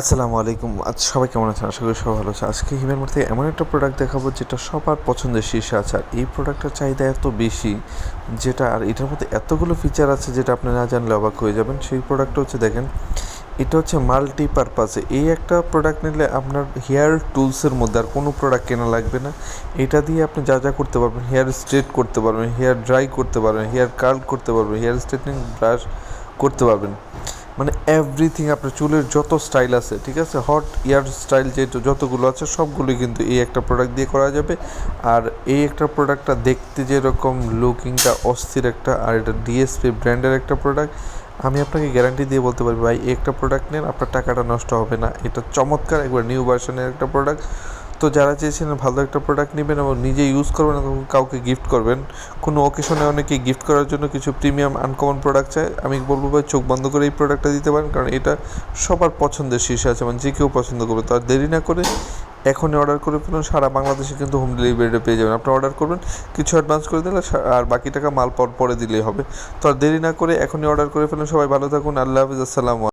আসসালামু আলাইকুম। আজ সবাই কেমন আছেন? আশা করি সবাই ভালো আছে আজকে হিমের মধ্যে এমন একটা প্রোডাক্ট দেখাবো যেটা সবার পছন্দের শীর্ষে আছে। আর এই প্রোডাক্টের চাহিদা এত বেশি যেটা আর এটার মধ্যে এতগুলো ফিচার আছে যেটা আপনি না জানলে অবাক হয়ে যাবেন। সেই প্রোডাক্টটা হচ্ছে দেখেন, এটা হচ্ছে মাল্টি পারপাসে এই একটা প্রোডাক্ট নিলে আপনার হেয়ার টুলসের মধ্যে আর কোনো প্রোডাক্ট কেনা লাগবে না। এটা দিয়ে আপনি যা যা করতে পারবেন হেয়ার স্ট্রেট করতে পারবেন হেয়ার ড্রাই করতে পারবেন হেয়ার কার্ল করতে পারবেন হেয়ার স্ট্রেটনিং ব্রাশ করতে পারবেন। মানে এভরিথিং আপনার চুলের যত স্টাইল আছে, ঠিক আছে? হট ইয়ার স্টাইল যে যতগুলো আছে সবগুলোই কিন্তু এই একটা প্রোডাক্ট দিয়ে করা যাবে। আর এই একটা প্রোডাক্টটা দেখতে যেরকম লুকিংটা অস্থির একটা, আর এটা ডিএসপি ব্র্যান্ডের একটা প্রোডাক্ট আমি আপনাকে গ্যারান্টি দিয়ে বলতে পারি, ভাই একটা প্রোডাক্ট নেন, আপনার টাকাটা নষ্ট হবে না। এটা চমৎকার একবার নিউ ভার্সনের একটা প্রোডাক্ট তো যারা চেয়েছেন ভালো একটা প্রোডাক্ট নেবেন এবং নিজে ইউজ করবেন এবং কাউকে গিফট করবেন, কোনো অকেশনে অনেকে গিফট করার জন্য কিছু প্রিমিয়াম আনকমন প্রোডাক্ট চায়, আমি বলব ভাই, চোখ বন্ধ করে এই প্রোডাক্টটা দিতে পারেন, কারণ এটা সবার পছন্দের শীর্ষে আছে মানে যে কেউ পছন্দ করবে, তো আর দেরি না করে এখনই অর্ডার করে ফেলুন, সারা বাংলাদেশে কিন্তু হোম ডেলিভারিটা পেয়ে যাবেন। আপনি অর্ডার করবেন, কিছু অ্যাডভান্স করে দিলে আর বাকি টাকা মাল পর, পরে দিলেই হবে। তো আর দেরি না করে এখনই অর্ডার করে ফেলুন, সবাই ভালো থাকুন, আল্লাহ হাফিজ, আসসালামু